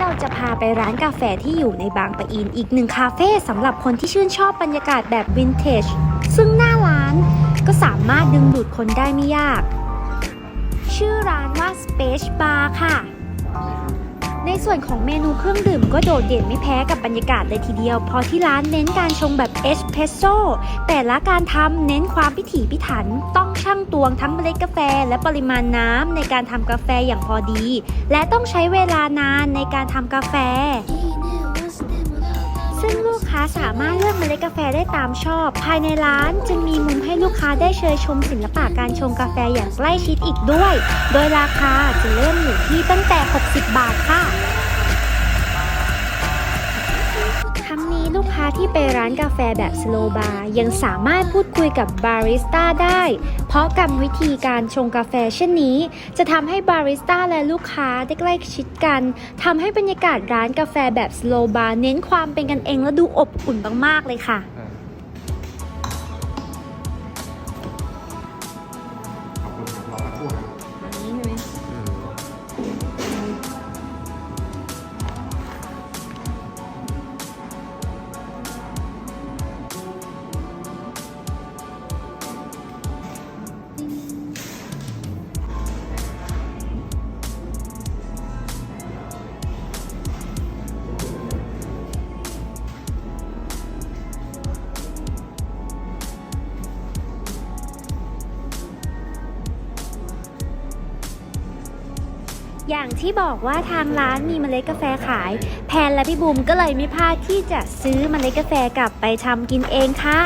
เราจะพาไปร้านกาแฟที่อยู่ในบางปะอินอีกหนึ่งคาเฟ่สำหรับคนที่ชื่นชอบบรรยากาศแบบวินเทจ ซึ่งหน้าร้านก็สามารถดึงดูดคนได้ไม่ยาก ชื่อร้านว่า Space Bar ค่ะ ส่วนของเมนูเครื่องดื่มก็โดดเด่นไม่แพ้กับบรรยากาศเลยทีเดียว เพราะที่ร้านเน้นการชงแบบเอสเพรสโซ่แต่ละการทำเน้นความพิถีพิถัน ต้องชั่งตวงทั้งเมล็ดกาแฟ และปริมาณน้ำในการทำกาแฟอย่างพอดี และต้องใช้เวลานานในการทำกาแฟ สามารถเลือกเมล็ดกาแฟได้ตามชอบ ภายในร้านจึงมีมุมให้ลูกค้าได้เชยชมศิลปะการชงกาแฟอย่างใกล้ชิดอีกด้วย โดยราคาจะเริ่มอยู่ที่ตั้งแต่ 60 บาทค่ะ ลูกค้าที่ไปร้านกาแฟแบบสโลบาร์ยังสามารถพูดคุยกับบาริสต้าได้ เพราะกรรมวิธีการชงกาแฟเช่นนี้ จะทำให้บาริสต้าและลูกค้าได้ใกล้ชิดกันทำให้บรรยากาศร้านกาแฟแบบสโลบาร์เน้นความเป็นกันเองและดูอบอุ่นมากๆเลยค่ะ อย่างที่บอกว่าทางร้านมีเมล็ดกาแฟขาย แพนและพี่บุมก็เลยไม่พลาดที่จะซื้อเมล็ดกาแฟกลับไปทำกินเองค่ะ